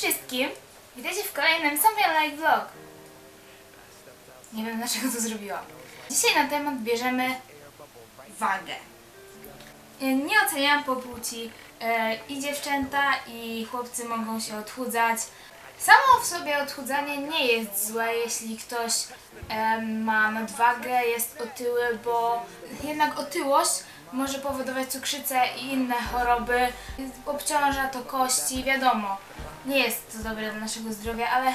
wszystkim! Witajcie w kolejnym Something Like Vlog. Nie wiem dlaczego to zrobiłam. Dzisiaj na temat bierzemy wagę. E, Nie oceniam po płci. E, I dziewczęta, i chłopcy mogą się odchudzać. Samo w sobie odchudzanie nie jest złe, jeśli ktoś em, ma nadwagę, jest otyły, bo jednak otyłość może powodować cukrzycę i inne choroby. Obciąża to kości, wiadomo. Nie jest to dobre dla naszego zdrowia, ale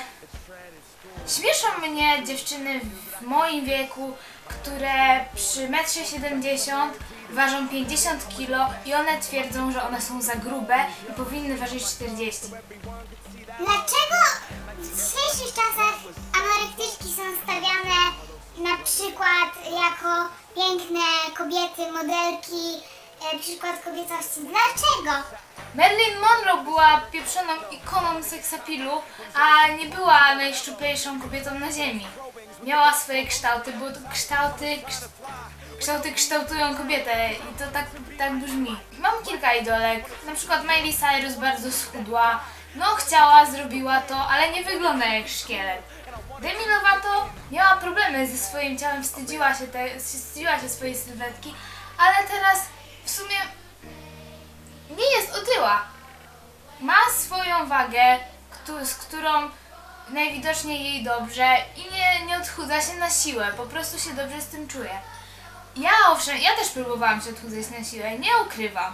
śmieszą mnie dziewczyny w moim wieku, które przy 1,70 m ważą 50 kg i one twierdzą, że one są za grube i powinny ważyć 40. Dlaczego w dzisiejszych czasach anorektyczki są stawiane na przykład jako piękne kobiety, modelki, e, przykład kobiecości? Dlaczego? Marilyn Monroe była pieprzoną ikoną seksapilu, a nie była najszczuplejszą kobietą na ziemi. Miała swoje kształty, bo kształty, kszt- kształty kształtują kobietę i to tak, tak brzmi. Mam kilka idolek, na przykład Miley Cyrus bardzo schudła, no chciała, zrobiła to, ale nie wygląda jak szkielet. Demi Lovato miała problemy ze swoim ciałem, wstydziła się, te, wstydziła się swojej sylwetki, ale teraz w sumie nie jest otyła. Ma swoją wagę, z którą najwidoczniej jej dobrze i nie, nie odchudza się na siłę, po prostu się dobrze z tym czuje. Ja owszem, ja też próbowałam się odchudzać na siłę, nie ukrywam.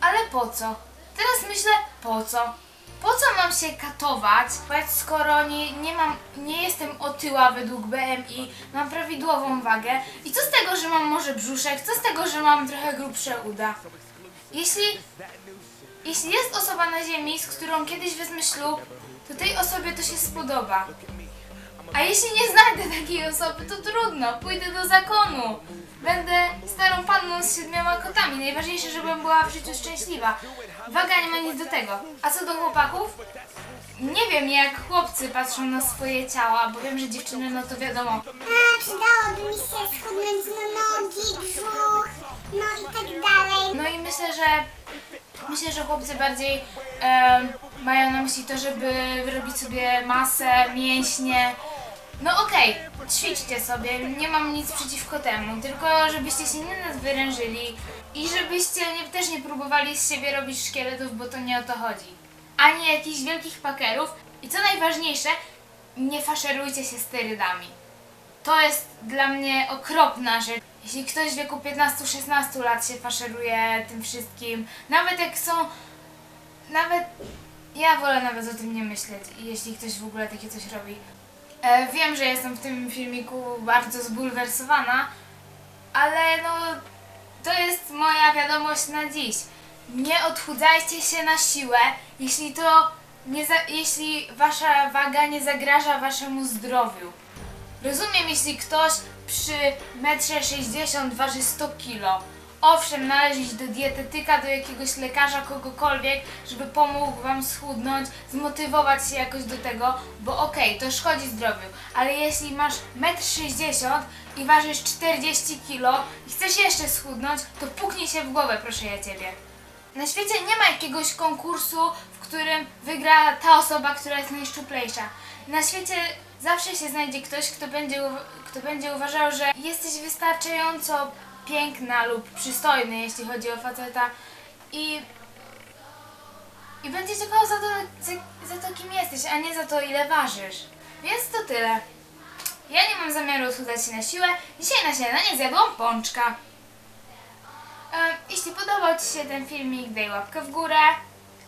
Ale po co? Teraz myślę, po co? Po co mam się katować, skoro nie, nie mam, nie jestem otyła według BMI, mam prawidłową wagę i co z tego, że mam może brzuszek, co z tego, że mam trochę grubsze uda? Jeśli, jeśli jest osoba na ziemi, z którą kiedyś wezmę ślub, to tej osobie to się spodoba. A jeśli nie znajdę takiej osoby, to trudno, pójdę do zakonu. Będę starą panną z siedmioma kotami. Najważniejsze, żebym była w życiu szczęśliwa. Waga nie ma nic do tego. A co do chłopaków? Nie wiem, jak chłopcy patrzą na swoje ciała, bo wiem, że dziewczyny, no to wiadomo, A, przydałoby myślę, że chłopcy bardziej em, mają na myśli to, żeby wyrobić sobie masę, mięśnie. No okej, ćwiczcie sobie, nie mam nic przeciwko temu, tylko żebyście się nie nadwyrężyli i żebyście nie, też nie próbowali z siebie robić szkieletów, bo to nie o to chodzi. Ani jakichś wielkich pakerów i co najważniejsze, nie faszerujcie się sterydami. To jest dla mnie okropna rzecz. Jeśli ktoś w wieku 15-16 lat się faszeruje tym wszystkim, nawet jak są. Nawet. Ja wolę nawet o tym nie myśleć, jeśli ktoś w ogóle takie coś robi. E, wiem, że jestem w tym filmiku bardzo zbulwersowana, ale no. To jest moja wiadomość na dziś. Nie odchudzajcie się na siłę, jeśli to. Nie za, jeśli wasza waga nie zagraża waszemu zdrowiu. Rozumiem, jeśli ktoś przy 1,60 m waży 100 kg. Owszem, należy iść do dietetyka, do jakiegoś lekarza, kogokolwiek, żeby pomógł Wam schudnąć, zmotywować się jakoś do tego, bo okej, to szkodzi zdrowiu, ale jeśli masz 1,60 m i ważysz 40 kg i chcesz jeszcze schudnąć, to puknij się w głowę, proszę ja Ciebie. Na świecie nie ma jakiegoś konkursu, w którym wygra ta osoba, która jest najszczuplejsza. Na świecie zawsze się znajdzie ktoś, kto będzie, kto będzie uważał, że jesteś wystarczająco piękna lub przystojny, jeśli chodzi o faceta i, i będzie czekał za to, za, za to, kim jesteś, a nie za to, ile ważysz. Więc to tyle. Ja nie mam zamiaru odchudzać się na siłę. Dzisiaj na śniadanie zjadłam pączka. E, Jeśli podobał Ci się ten filmik, daj łapkę w górę.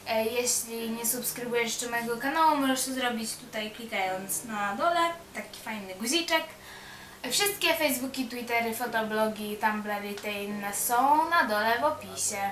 E, Jeśli nie subskrybujesz jeszcze mojego kanału, możesz to zrobić tutaj klikając na dole, taki fajny guziczek. E, Wszystkie Facebooki, Twittery, fotoblogi, Tumblry i te inne są na dole w opisie.